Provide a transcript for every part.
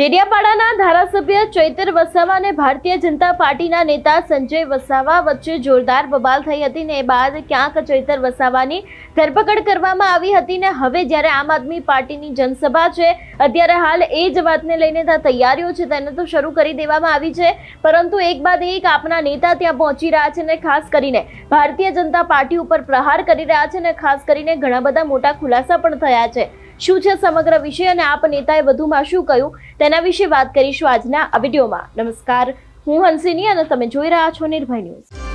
ડેડિયાપાડાના ધારાસભ્ય ચૈતર વસાવા અને ભારતીય જનતા પાર્ટીના નેતા સંજય વસાવા વચ્ચે જોરદાર બબાલ થઈ હતી ને બાદ ક્યાંક ચૈતર વસાવાની ધરપકડ કરવામાં આવી હતી ને હવે જ્યારે આમ આદમી પાર્ટીની જનસભા છે, અત્યારે હાલ એ જ વાતને લઈને ત્યાં તૈયારીઓ છે, તેને તો શરૂ કરી દેવામાં આવી છે. પરંતુ એક બાદ એક આપના નેતા ત્યાં પહોંચી રહ્યા છે ને ખાસ કરીને ભારતીય જનતા પાર્ટી ઉપર પ્રહાર કરી રહ્યા છે ને ખાસ કરીને ઘણા બધા મોટા ખુલાસા પણ થયા છે. શું છે સમગ્ર વિષય અને આપ નેતાએ વધુમાં શું કહ્યું તેના વિશે વાત કરીશું આજના આ વિડીયોમાં. નમસ્કાર, હું હંસિની અને તમે જોઈ રહ્યા છો નિર્ભય ન્યૂઝ.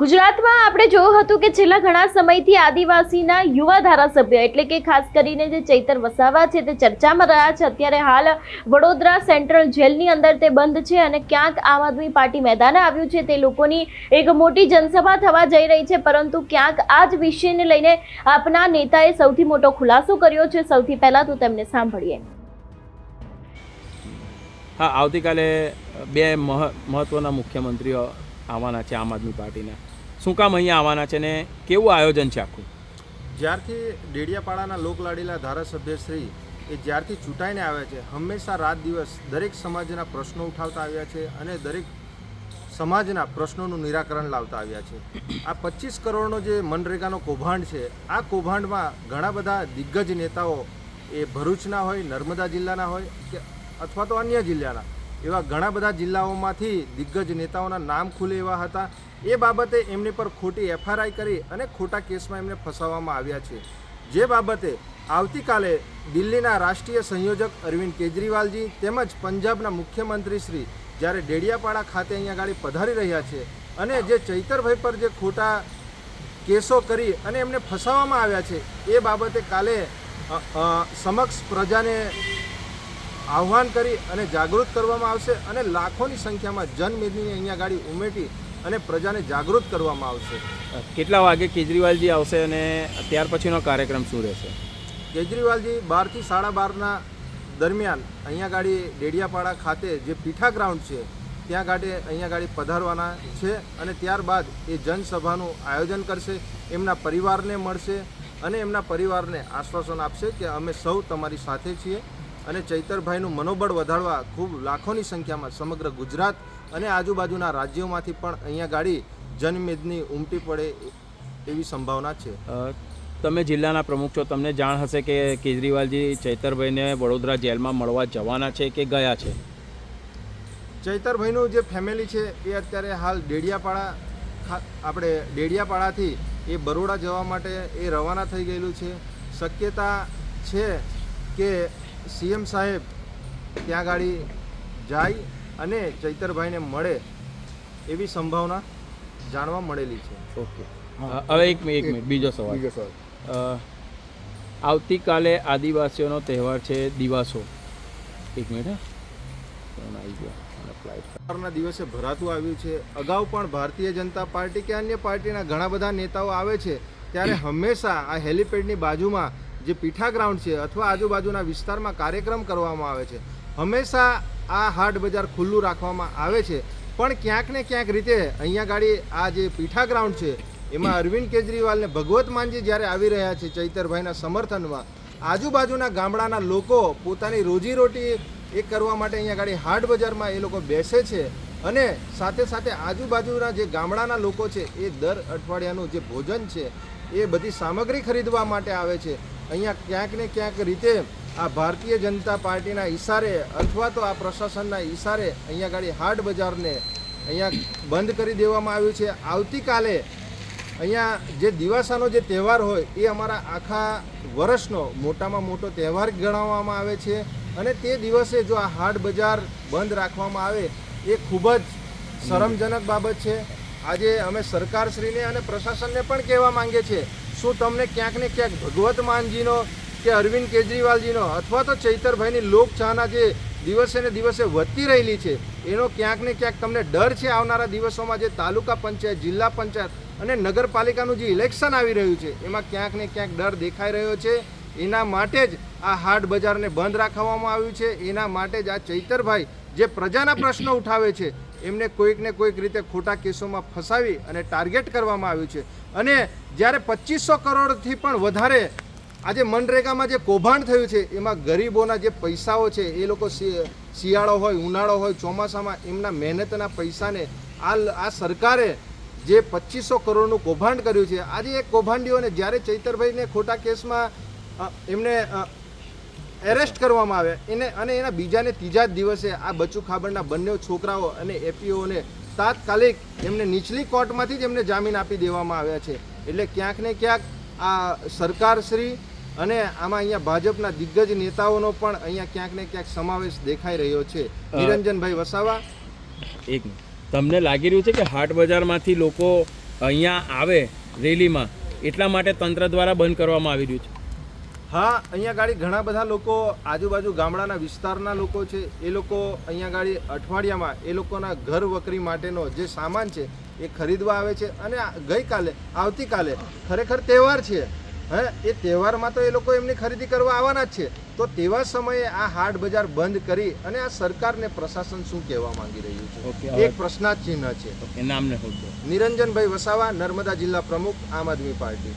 ગુજરાતમાં આપણે જોયું હતું કે છેલ્લા ઘણા સમયથી આદિવાસીના યુવા ધારાસભ્ય, એટલે કે ખાસ કરીને જે ચૈતર વસાવા છે, તે ચર્ચામાં રહ્યા છે. અત્યારે હાલ વડોદરા સેન્ટ્રલ જેલની અંદર તે બંધ છે અને ક્યાંક આમ આદમી પાર્ટી મેદાને આવ્યું છે. તે લોકોની એક મોટી જનસભા થવા જઈ રહી છે, પરંતુ ક્યાંક આ જ વિષયને લઈને આપના નેતાએ સૌથી મોટો ખુલાસો કર્યો છે. સૌથી પહેલાં તો તેમને સાંભળીએ. હા, આવતીકાલે બે મહત્વના મુખ્યમંત્રીઓ આવવાના છે આમ આદમી પાર્ટીના. શું કામ અહીંયા આવવાના છે ને કેવું આયોજન છે આખું? જ્યારથી ડેડિયાપાડાના લોકલાડીલા ધારાસભ્ય શ્રી એ જ્યારથી ચૂંટાઈને આવ્યા છે, હંમેશા રાત દિવસ દરેક સમાજના પ્રશ્નો ઉઠાવતા આવ્યા છે અને દરેક સમાજના પ્રશ્નોનું નિરાકરણ લાવતા આવ્યા છે. આ પચીસ કરોડનો જે મનરેગાનો કૌભાંડ છે, આ કૌભાંડમાં ઘણા બધા દિગ્ગજ નેતાઓ એ ભરૂચના હોય, નર્મદા જિલ્લાના હોય કે અથવા તો અન્ય જિલ્લાના એવા ઘણા બધા જિલ્લાઓમાંથી દિગ્ગજ નેતાઓના નામ ખુલે એવા હતા. એ બાબતે એમની પર ખોટી એફઆરઆઈ કરી અને ખોટા કેસમાં એમને ફસાવવામાં આવ્યા છે. જે બાબતે આવતીકાલે દિલ્હીના રાષ્ટ્રીય સંયોજક અરવિંદ કેજરીવાલજી તેમજ પંજાબના મુખ્યમંત્રી શ્રી જ્યારે ડેડિયાપાડા ખાતે અહીંયા ગાડી પધારી રહ્યા છે અને જે ચૈતરભાઈ પર જે ખોટા કેસો કરી અને એમને ફસાવવામાં આવ્યા છે, એ બાબતે કાલે સમક્ષ પ્રજાને આહ્વાન કરી અને જાગૃત કરવામાં આવશે અને લાખોની સંખ્યામાં જનમેદનીને અહીંયા ગાડી ઉમેટી અને પ્રજાને જાગૃત કરવામાં આવશે. કેટલા વાગે કેજરીવાલજી આવશે અને ત્યાર પછીનો કાર્યક્રમ શું રહેશે? કેજરીવાલજી બારથી સાડા બારના દરમિયાન અહીંયા ગાડી ડેડિયાપાડા ખાતે જે પીઠા ગ્રાઉન્ડ છે ત્યાં ગાડી અહીંયા ગાડી પધારવાના છે અને ત્યારબાદ એ જનસભાનું આયોજન કરશે એમના પરિવારને મળશે અને એમના પરિવારને આશ્વાસન આપશે કે અમે સૌ તમારી સાથે છીએ. અને ચૈતરભાઈનું મનોબળ વધારવા ખૂબ લાખોની સંખ્યામાં સમગ્ર ગુજરાત અને આજુબાજુના રાજ્યોમાંથી પણ અહીંયા ગાડી જનમેદની ઉમટી પડે એવી સંભાવના છે. તમે જિલ્લાના પ્રમુખ છો તમને જાણ હશે કે કેજરીવાલજી ચૈતરભાઈને વડોદરા જેલમાં મળવા જવાના છે કે ગયા છે? ચૈતરભાઈનું જે ફેમિલી છે એ અત્યારે હાલ ડેડિયાપાડા આપણે ડેડિયાપાડાથી એ બરોડા જવા માટે એ રવાના થઈ ગયેલું છે. શક્યતા છે કે સીએમ સાહેબ ત્યાં ગાડી જાય અને ચૈતરભાઈને મળે એવી સંભાવના જાણવા મળેલી છે. ઓકે. હવે એક એક મિનિટ બીજો સવાલ. અ, આવતીકાલે આદિવાસીઓનો તહેવાર છે દિવાસો. એક મિનિટ ના દિવસે ભરાતું આવ્યું છે. અગાઉ પણ ભારતીય જનતા પાર્ટી કે અન્ય પાર્ટીના ઘણા બધા નેતાઓ આવે છે ત્યારે હંમેશા આ હેલિપેડની બાજુમાં જે પીઠા ગ્રાઉન્ડ છે અથવા આજુબાજુના વિસ્તારમાં કાર્યક્રમ કરવામાં આવે છે, હંમેશા આ હાટ બજાર ખુલ્લું રાખવામાં આવે છે. પણ ક્યાંક ને ક્યાંક રીતે અહીંયા ગાડી આ જે પીઠા ગ્રાઉન્ડ છે, એમાં અરવિંદ કેજરીવાલને ભગવત માનજી જ્યારે આવી રહ્યા છે ચૈતરભાઈના સમર્થનમાં, આજુબાજુના ગામડાના લોકો પોતાની રોજીરોટી એ કરવા માટે અહીંયા ગાડી હાટ બજારમાં એ લોકો બેસે છે અને સાથે સાથે આજુબાજુના જે ગામડાના લોકો છે એ દર અઠવાડિયાનું જે ભોજન છે એ બધી સામગ્રી ખરીદવા માટે આવે છે. અહીંયા ક્યાંક ને ક્યાંક રીતે આ ભારતીય જનતા પાર્ટીના ઈશારે અથવા તો આ પ્રશાસનના ઈશારે અહીંયા ગાડી હાટ બજારને અહીંયા બંધ કરી દેવામાં આવ્યું છે. આવતીકાલે અહીંયા જે દિવાસાનો જે તહેવાર હોય એ અમારા આખા વર્ષનો મોટામાં મોટો તહેવાર ગણાવવામાં આવે છે અને તે દિવસે જો આ હાટ બજાર બંધ રાખવામાં આવે, એ ખૂબ જ શરમજનક બાબત છે. આજે અમે સરકારશ્રીને અને પ્રશાસનને પણ કહેવા માંગીએ છીએ શું તમને ક્યાંક ને ક્યાંક ભગવત માનજીનો કે અરવિંદ કેજરીવાલજીનો અથવા તો ચૈતરભાઈની લોકચાહના જે દિવસે ને દિવસે વધતી રહેલી છે, એનો ક્યાંક ને ક્યાંક તમને ડર છે આવનારા દિવસોમાં જે તાલુકા પંચાયત, જિલ્લા પંચાયત અને નગરપાલિકાનું જે ઇલેક્શન આવી રહ્યું છે, એમાં ક્યાંક ને ક્યાંક ડર દેખાઈ રહ્યો છે. એના માટે જ આ હાટ બજારને બંધ રાખવામાં આવ્યું છે. એના માટે જ આ ચૈતરભાઈ જે પ્રજાના પ્રશ્નો ઉઠાવે છે, એમને કોઈકને કોઈક રીતે ખોટા કેસોમાં ફસાવી અને ટાર્ગેટ કરવામાં આવ્યું છે. અને જ્યારે પચીસો કરોડથી પણ વધારે આજે મનરેગામાં જે કૌભાંડ થયું છે, એમાં ગરીબોના જે પૈસાઓ છે, એ લોકો શિયાળો હોય, ઉનાળો હોય, ચોમાસામાં એમના મહેનતના પૈસાને આ આ સરકારે જે પચીસો કરોડનું કૌભાંડ કર્યું છે, આજે એ કૌભાંડીઓને જ્યારે ચૈતરભાઈને ખોટા કેસમાં એમને એરેસ્ટ કરવામાં આવે. એને અને એના બીજાને ત્રીજા જ દિવસે આ બચુ ખાબડના બંને છોકરાઓ અને એપીઓને તાત્કાલિક એમને નીચલી કોર્ટમાંથી જ એમને જામીન આપી દેવામાં આવ્યા છે. એટલે ક્યાંક ને ક્યાંક આ સરકારશ્રી અને આમાં અહીંયા ભાજપના દિગ્ગજ નેતાઓનો પણ અહીંયા ક્યાંક ને ક્યાંક સમાવેશ દેખાઈ રહ્યો છે. નિરંજનભાઈ વસાવા. એક તમને લાગી રહ્યું છે કે હાટ બજારમાંથી લોકો અહીંયા આવે રેલીમાં? એટલા માટે તંત્ર દ્વારા બંધ કરવામાં આવી રહ્યું છે. હા અહીંયા ગાડી ઘણા બધા લોકો આજુબાજુ ગામડાના વિસ્તારના લોકો છે એ લોકો અહીંયા ગાડી અઠવાડિયામાં એ લોકોના ઘર વકરી માટેનો જે સામાન છે એ ખરીદવા આવે છે. અને ગઈકાલે આવતીકાલે ખરેખર તહેવાર છે. હે એ તહેવારમાં તો એ લોકો એમની ખરીદી કરવા આવવાના જ છે. તો તેવા સમયે આ હાટ બજાર બંધ કરી અને આ સરકારને પ્રશાસન શું કહેવા માંગી રહ્યું છે? એક પ્રશ્નાર્થ ચિહ્ન છે. નામને નિરંજનભાઈ વસાવા નર્મદા જિલ્લા પ્રમુખ આમ આદમી પાર્ટી.